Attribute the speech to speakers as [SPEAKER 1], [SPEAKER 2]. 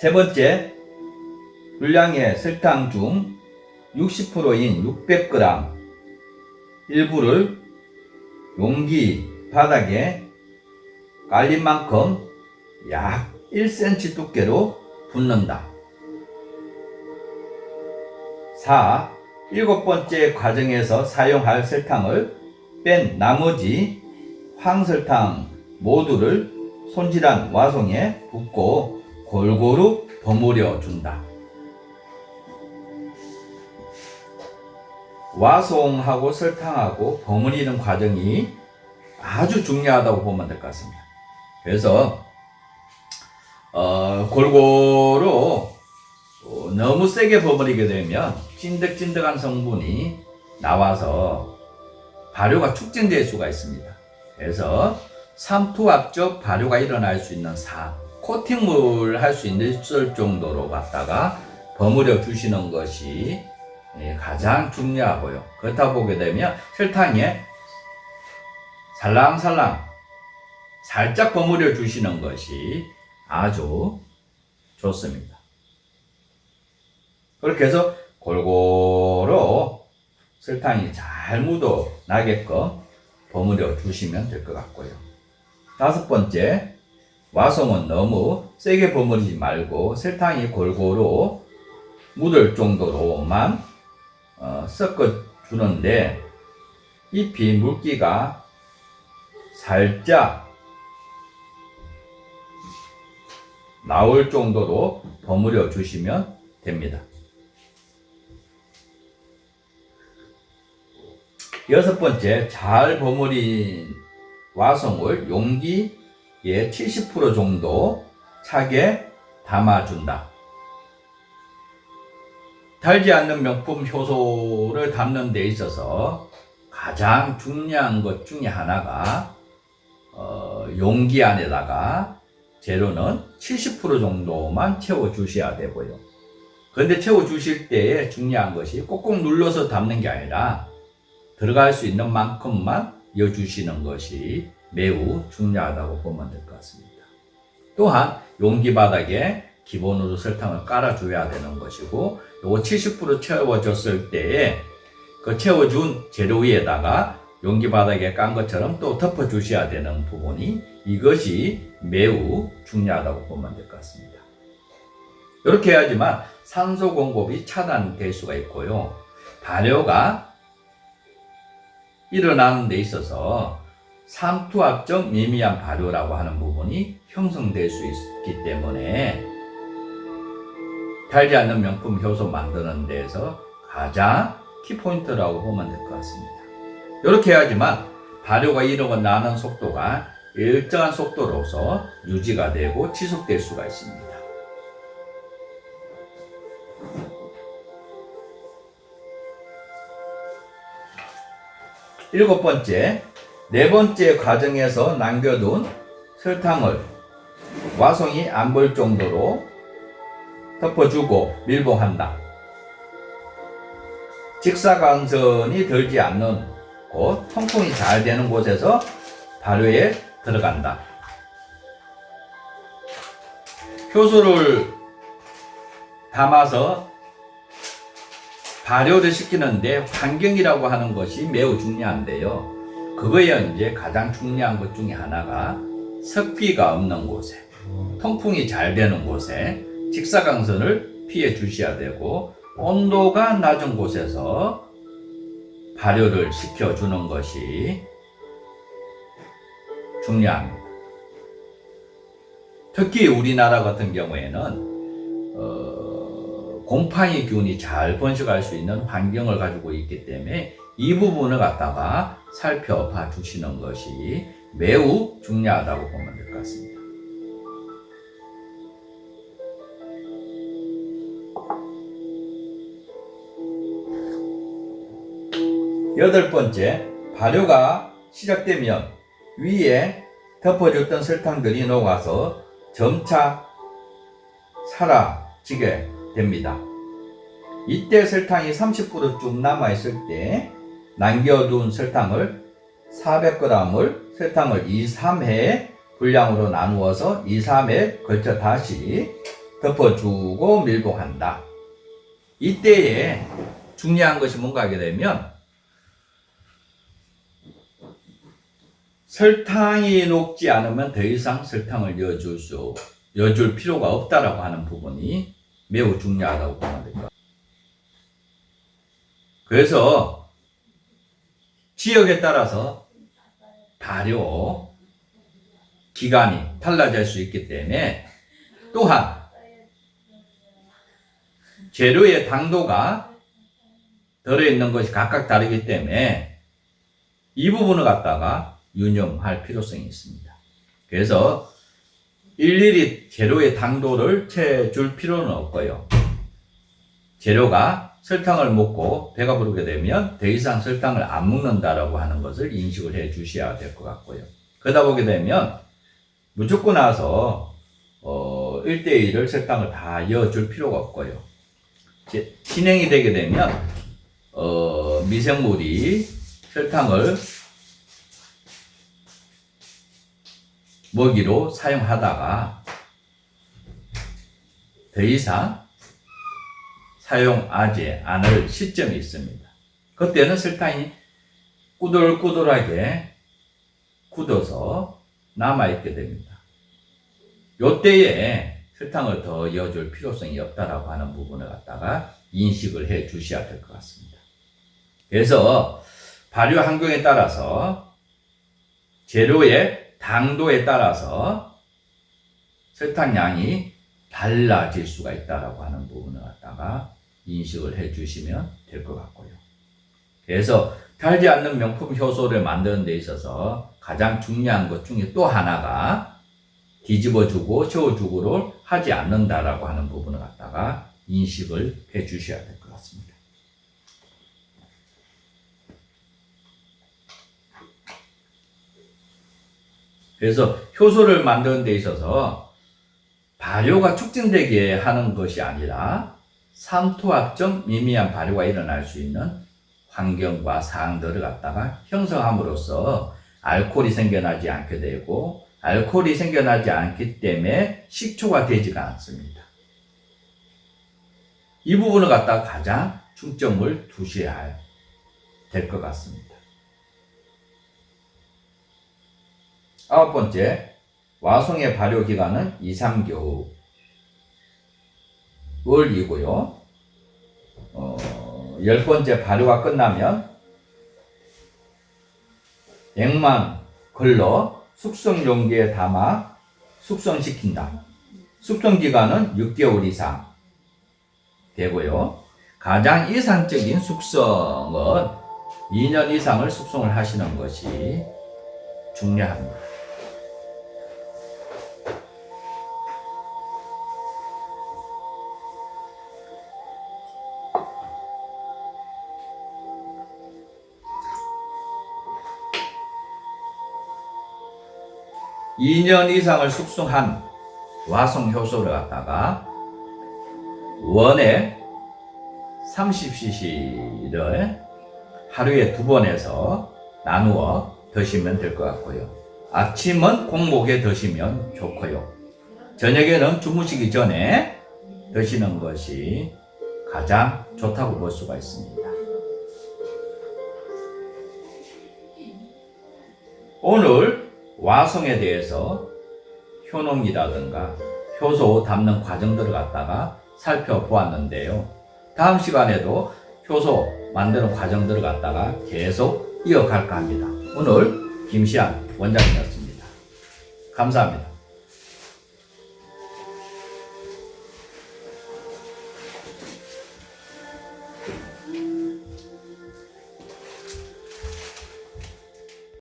[SPEAKER 1] 세 번째, 분량의 설탕 중 60%인 600g 일부를 용기 바닥에 깔린 만큼 약 1cm 두께로 붓는다. 4. 일곱 번째 과정에서 사용할 설탕을 뺀 나머지 황설탕 모두를 손질한 와송에 붓고 골고루 버무려 준다. 와송하고 설탕하고 버무리는 과정이 아주 중요하다고 보면 될 것 같습니다. 그래서 어, 골고루 어, 너무 세게 버무리게 되면 찐득찐득한 성분이 나와서 발효가 촉진될 수가 있습니다. 그래서 삼투압적 발효가 일어날 수 있는 사 코팅물 할 수 있을 정도로 갖다가 버무려 주시는 것이 예, 가장 중요하고요. 그렇다 보게 되면 설탕에 살랑살랑 살짝 버무려 주시는 것이 아주 좋습니다. 그렇게 해서 골고루 설탕이 잘 묻어 나게끔 버무려 주시면 될 것 같고요. 다섯 번째, 와송은 너무 세게 버무리지 말고 설탕이 골고루 묻을 정도로만 어, 섞어 주는데 잎이 물기가 살짝 나올 정도로 버무려 주시면 됩니다. 여섯 번째, 잘 버무린 와송을 용기 에70% 정도 차게 담아준다. 달지 않는 명품 효소를 담는 데 있어서 가장 중요한 것 중에 하나가 어, 용기 안에다가 재료는 70% 정도만 채워 주셔야 되고요. 그런데 채워 주실 때에 중요한 것이 꼭꼭 눌러서 담는 게 아니라 들어갈 수 있는 만큼만 이어주시는 것이 매우 중요하다고 보면 될 것 같습니다. 또한 용기 바닥에 기본으로 설탕을 깔아줘야 되는 것이고 요거 70% 채워졌을 때에 그 채워준 재료 위에다가 용기 바닥에 깐 것처럼 또 덮어 주셔야 되는 부분이 이것이 매우 중요하다고 보면 될 것 같습니다. 이렇게 해야지만 산소 공급이 차단될 수가 있고요. 발효가 일어나는 데 있어서 삼투압적 미미한 발효라고 하는 부분이 형성될 수 있기 때문에 달지 않는 명품 효소 만드는 데에서 가장 키포인트라고 보면 될 것 같습니다. 이렇게 해야지만 발효가 일어나는 속도가 일정한 속도로서 유지가 되고 지속될 수가 있습니다. 일곱 번째, 네 번째 과정에서 남겨둔 설탕을 와송이 안 볼 정도로 덮어주고 밀봉한다. 직사광선이 들지 않는 곳, 통풍이 잘 되는 곳에서 발효에 들어간다. 효소를 담아서 발효를 시키는데 환경이라고 하는 것이 매우 중요한데요. 그거에 이제 가장 중요한 것 중에 하나가 습기가 없는 곳에, 통풍이 잘 되는 곳에 직사광선을 피해 주셔야 되고 온도가 낮은 곳에서 발효를 시켜주는 것이 중요합니다. 특히 우리나라 같은 경우에는 어, 곰팡이 균이 잘 번식할 수 있는 환경을 가지고 있기 때문에 이 부분을 갖다가 살펴봐 주시는 것이 매우 중요하다고 보면 될 것 같습니다. 여덟 번째, 발효가 시작되면 위에 덮어줬던 설탕들이 녹아서 점차 사라지게 됩니다. 이때 설탕이 30%쭉 남아있을 때 남겨둔 설탕을 400g을 설탕을 2, 3회 분량으로 나누어서 2, 3회 걸쳐 다시 덮어주고 밀봉한다. 이때에 중요한 것이 뭔가 하게 되면 설탕이 녹지 않으면 더 이상 설탕을 넣어줄 수, 넣어줄 필요가 없다라고 하는 부분이 매우 중요하다고 보면 됩니다. 그래서 지역에 따라서 발효 기간이 달라질 수 있기 때문에 또한 재료의 당도가 들어있는 것이 각각 다르기 때문에 이 부분을 갖다가 유념할 필요성이 있습니다. 그래서 일일이 재료의 당도를 채줄 필요는 없고요. 재료가 설탕을 먹고 배가 부르게 되면 더 이상 설탕을 안 먹는다라고 하는 것을 인식을 해 주셔야 될 것 같고요. 그러다 보게 되면 무조건 나서 어, 1대1을 설탕을 다 이어줄 필요가 없고요. 진행이 되게 되면 어, 미생물이 설탕을 먹이로 사용하다가 더 이상 사용하지 않을 시점이 있습니다. 그때는 설탕이 꾸들꾸들하게 굳어서 남아있게 됩니다. 요때에 설탕을 더 이어줄 필요성이 없다라고 하는 부분을 갖다가 인식을 해 주셔야 될 것 같습니다. 그래서 발효 환경에 따라서 재료의 당도에 따라서 설탕량이 달라질 수가 있다라고 하는 부분을 갖다가 인식을 해 주시면 될 것 같고요. 그래서 달지 않는 명품 효소를 만드는 데 있어서 가장 중요한 것 중에 또 하나가 뒤집어주고 채워주고를 하지 않는다라고 하는 부분을 갖다가 인식을 해 주셔야 될것 같습니다. 그래서 효소를 만드는 데 있어서 발효가 촉진되게 하는 것이 아니라 삼투압적 미미한 발효가 일어날 수 있는 환경과 사항들을 갖다가 형성함으로써 알코올이 생겨나지 않게 되고 알코올이 생겨나지 않기 때문에 식초가 되지가 않습니다. 이 부분을 갖다가 가장 중점을 두셔야 될 것 같습니다. 아홉 번째, 와송의 발효 기간은 2, 3개월이고요. 어, 열 번째 발효가 끝나면 액만 걸러 숙성 용기에 담아 숙성시킨다. 숙성 기간은 6개월 이상 되고요. 가장 이상적인 숙성은 2년 이상을 숙성을 하시는 것이 중요합니다. 이년 이상을 숙성한 와송 효소를 갖다가 원에 30cc를 하루에 두 번에서 나누어 드시면 될 것 같고요. 아침은 공복에 드시면 좋고요. 저녁에는 주무시기 전에 드시는 것이 가장 좋다고 볼 수가 있습니다. 오늘 와송에 대해서 효능이라든가 효소 담는 과정들을 갖다가 살펴보았는데요. 다음 시간에도 효소 만드는 과정들을 갖다가 계속 이어갈까 합니다. 오늘 김시안 원장이었습니다. 감사합니다.